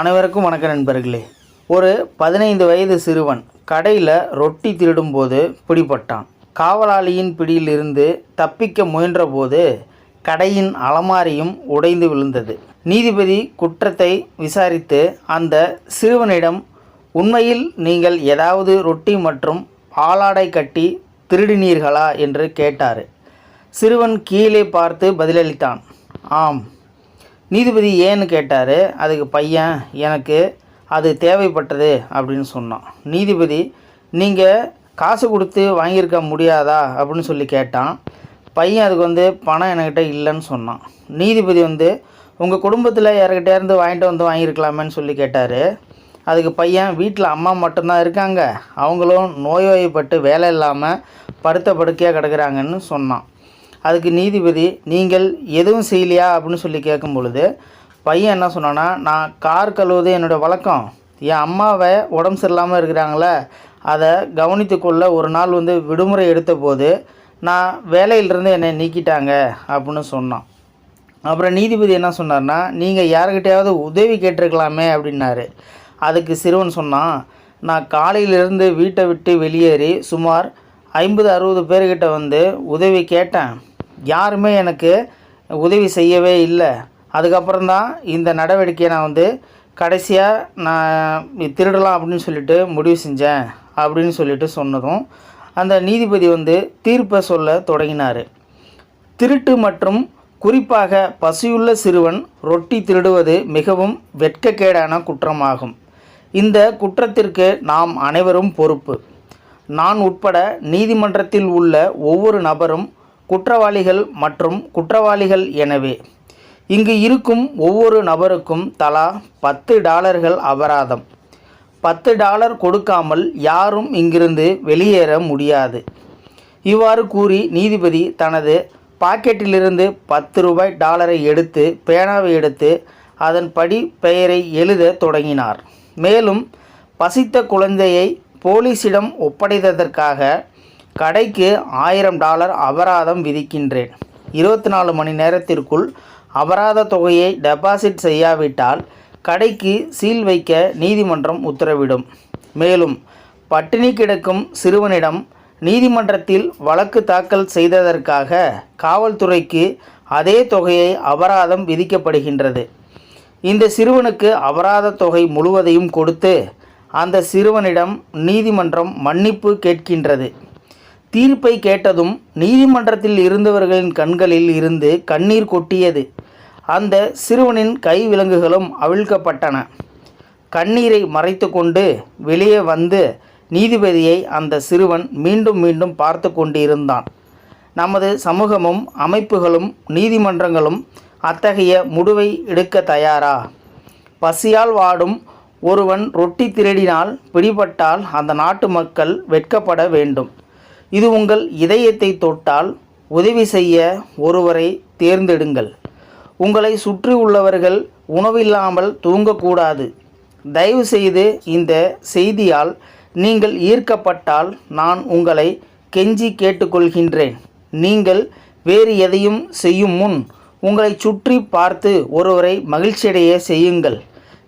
அனைவருக்கும் வணக்க நண்பர்களே. ஒரு பதினைந்து வயது சிறுவன் கடையில் ரொட்டி திருடும்போது பிடிபட்டான். காவலாளியின் பிடியிலிருந்து தப்பிக்க முயன்றபோது கடையின் அலமாரியும் உடைந்து விழுந்தது. நீதிபதி குற்றத்தை விசாரித்து அந்த சிறுவனிடம் உண்மையில் நீங்கள் ஏதாவது ரொட்டி மற்றும் ஆளாடை கட்டி திருடினீர்களா? என்று கேட்டார். சிறுவன் கீழே பார்த்து பதிலளித்தான். ஆம் நீதிபதி ஏன்னு கேட்டார் அதுக்கு பையன் எனக்கு அது தேவைப்பட்டது அப்படின்னு சொன்னான். நீதிபதி நீங்கள் காசு கொடுத்து வாங்கியிருக்க முடியாதா அப்படின்னு சொல்லி கேட்டான். பையன் அதுக்கு வந்து பணம் என்கிட்ட இல்லைன்னு சொன்னான். நீதிபதி வந்து உங்கள் குடும்பத்தில் யார்கிட்டே இருந்து வாங்கிட்டு வந்து வாங்கியிருக்கலாமேன்னு சொல்லி கேட்டார். அதுக்கு பையன் வீட்டில் அம்மா மட்டும்தான் இருக்காங்க. அவங்களும் நோய்வாய்ப்பட்டு வேலை இல்லாமல் படுத்த படுக்கையாக கிடக்குறாங்கன்னு சொன்னான். அதுக்கு நீதிபதி நீங்கள் எதுவும் செய்யலையா? அப்படின்னு சொல்லி கேட்கும் பொழுது பையன் என்ன சொன்னான்னா நான் கார் கழுவுது என்னோடய வழக்கம். என் அம்மாவை உடம்பு சரியில்லாமல் இருக்கிறாங்களே அதை கவனித்துக்கொள்ள ஒரு நாள் வந்து விடுமுறை எடுத்த போது நான் வேலையிலிருந்து என்னை நீக்கிட்டாங்க அப்படின்னு சொன்னான். அப்புறம் நீதிபதி என்ன சொன்னார்னா நீங்கள் யாருக்கிட்டையாவது உதவி கேட்டிருக்கலாமே அப்படின்னாரு. அதுக்கு சிறுவன் சொன்னான் நான் காலையிலிருந்து வீட்டை விட்டு வெளியேறி சுமார் ஐம்பது அறுபது பேர்கிட்ட வந்து உதவி கேட்டேன். யாருமே எனக்கு உதவி செய்யவே இல்லை. அதுக்கப்புறம் தான் இந்த நடவடிக்கையை நான் வந்து கடைசியாக நான் திருடலாம் அப்படின்னு சொல்லிட்டு முடிவு செஞ்சேன் அப்படின்னு சொல்லிட்டு சொன்னதும் அந்த நீதிபதி வந்து தீர்ப்பை சொல்ல தொடங்கினார். திருட்டு மற்றும் குறிப்பாக பசியுள்ள சிறுவன் ரொட்டி திருடுவது மிகவும் வெட்கக்கேடான குற்றமாகும். இந்த குற்றத்திற்கு நாம் அனைவரும் பொறுப்பு. நான் உட்பட நீதிமன்றத்தில் உள்ள ஒவ்வொரு நபரும் குற்றவாளிகள் மற்றும் குற்றவாளிகள் எனவே. இங்கு இருக்கும் ஒவ்வொரு நபருக்கும் தலா பத்து டாலர்கள் அபராதம். பத்து டாலர் கொடுக்காமல் யாரும் இங்கிருந்து வெளியேற முடியாது. இவ்வாறு கூறி நீதிபதி தனது பாக்கெட்டிலிருந்து பத்து ரூபாய் டாலரை எடுத்து பேனாவை எடுத்து அதன்படி பெயரை எழுத தொடங்கினார். மேலும் பசித்த குழந்தையை போலீசிடம் ஒப்படைத்ததற்காக கடைக்கு ஆயிரம் டாலர் அபராதம் விதிக்கின்றேன். இருபத்தி நாலு மணி நேரத்திற்குள் அபராத தொகையை டெபாசிட் செய்யாவிட்டால் கடைக்கு சீல் வைக்க நீதிமன்றம் உத்தரவிடும். மேலும் பட்டினி கிடக்கும் சிறுவனிடம் நீதிமன்றத்தில் வழக்கு தாக்கல் செய்ததற்காக காவல்துறைக்கு அதே தொகையை அபராதம் விதிக்கப்படுகின்றது. இந்த சிறுவனுக்கு அபராத தொகை முழுவதையும் கொடுத்து அந்த சிறுவனிடம் நீதிமன்றம் மன்னிப்பு கேட்கின்றது. தீர்ப்பை கேட்டதும் நீதிமன்றத்தில் இருந்தவர்களின் கண்களில் இருந்து கண்ணீர் கொட்டியது. அந்த சிறுவனின் கை விலங்குகளும் அவிழ்க்கப்பட்டன. கண்ணீரை மறைத்து கொண்டு வெளியே வந்து நீதிபதியை அந்த சிறுவன் மீண்டும் மீண்டும் பார்த்து கொண்டிருந்தான். நமது சமூகமும் அமைப்புகளும் நீதிமன்றங்களும் அத்தகைய முடிவை எடுக்க தயாரா? பசியால் வாடும் ஒருவன் ரொட்டி திருடினால் பிடிபட்டால் அந்த நாட்டு மக்கள் வெட்கப்பட வேண்டும். இது உங்கள் இதயத்தை தொட்டால் உதவி செய்ய ஒருவரை தேர்ந்தெடுங்கள். உங்களை சுற்றி உள்ளவர்கள் உணவில்லாமல் தூங்கக்கூடாது. தயவு செய்து இந்த செய்தியால் நீங்கள் ஈர்க்கப்பட்டால் நான் உங்களை கெஞ்சி கேட்டுக்கொள்கின்றேன். நீங்கள் வேறு எதையும் செய்யும் முன் உங்களை சுற்றி பார்த்து ஒருவரை மகிழ்ச்சியடைய செய்யுங்கள்.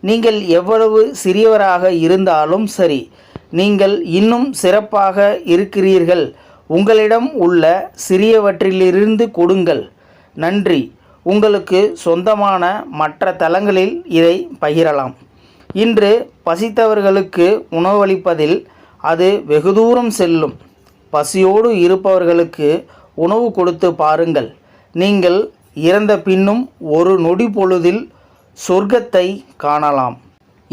நீங்கள் எவ்வளவு சிறியவராக இருந்தாலும் சரி நீங்கள் இன்னும் சிறப்பாக இருக்கிறீர்கள். உங்களிடம் உள்ள சிறியவற்றிலிருந்து கொடுங்கள். நன்றி. உங்களுக்கு சொந்தமான மற்ற தளங்களில் இதை பகிரலாம். இன்று பசித்தவர்களுக்கு உணவளிப்பதில் அது வெகு தூரம் செல்லும். பசியோடு இருப்பவர்களுக்கு உணவு கொடுத்து பாருங்கள். நீங்கள் இறந்த பின்னும் ஒரு நொடி பொழுதில் சொர்க்கத்தை காணலாம்.